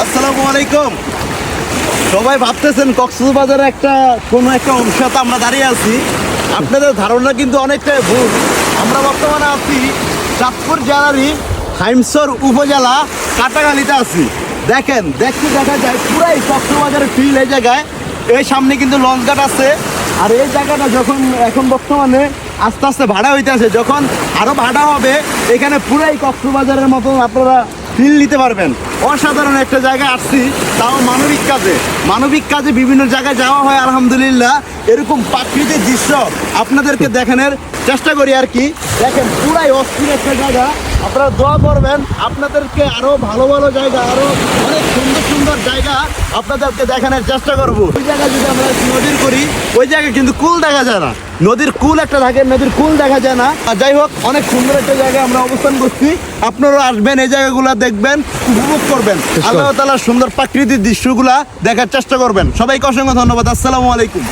আসসালামু আলাইকুম। সবাই ভাবতেছেন কক্সবাজারের একটা, কোনো একটা অংশতে আমরা দাঁড়িয়ে আছি। আপনাদের ধারণা কিন্তু অনেকটাই ভুল। আমরা বর্তমানে আছি চাঁদপুর জেলারই হাইমসর উপজেলা কাটাখালিতে আছি। দেখেন, দেখতে দেখা যায় পুরাই কক্সবাজারের ফিল এই জায়গায়। এই সামনে কিন্তু লঞ্চ ঘাট আছে। আর এই জায়গাটা যখন এখন বর্তমানে আস্তে আস্তে ভাড়া হইতেছে, যখন আরও ভাড়া হবে, এখানে পুরাই কক্সবাজারের মতো আপনারা ফিল নিতে পারবেন। অসাধারণ একটা জায়গায় আসছি, তাও মানবিক কাজে। মানবিক কাজে বিভিন্ন জায়গায় যাওয়া হয়, আলহামদুলিল্লাহ। এরকম প্রাকৃতিক দৃশ্য আপনাদেরকে দেখানোর চেষ্টা করি আর কি। দেখেন পুরাই অস্থির একটা জায়গা। আপনারা দোয়া করবেন আপনাদেরকে আরও ভালো ভালো জায়গা আরও অনেক সুন্দর সুন্দর জায়গা আপনাদেরকে দেখানোর চেষ্টা করব। ওই জায়গায় যদি আমরা নদীর করি ওই জায়গায় কিন্তু কুল দেখা যায় না। নদীর কুল একটা থাকে নদীর কুল দেখা যায় না। আর যাই হোক অনেক সুন্দর একটা জায়গায় আমরা অবস্থান করছি। আপনারা আসবেন এই জায়গাগুলো দেখবেন উপভোগ করবেন। আল্লাহ তালার সুন্দর প্রাকৃতিক দৃশ্যগুলা দেখার চেষ্টা করবেন। সবাইকে অসংখ্য ধন্যবাদ। আসসালামু আলাইকুম।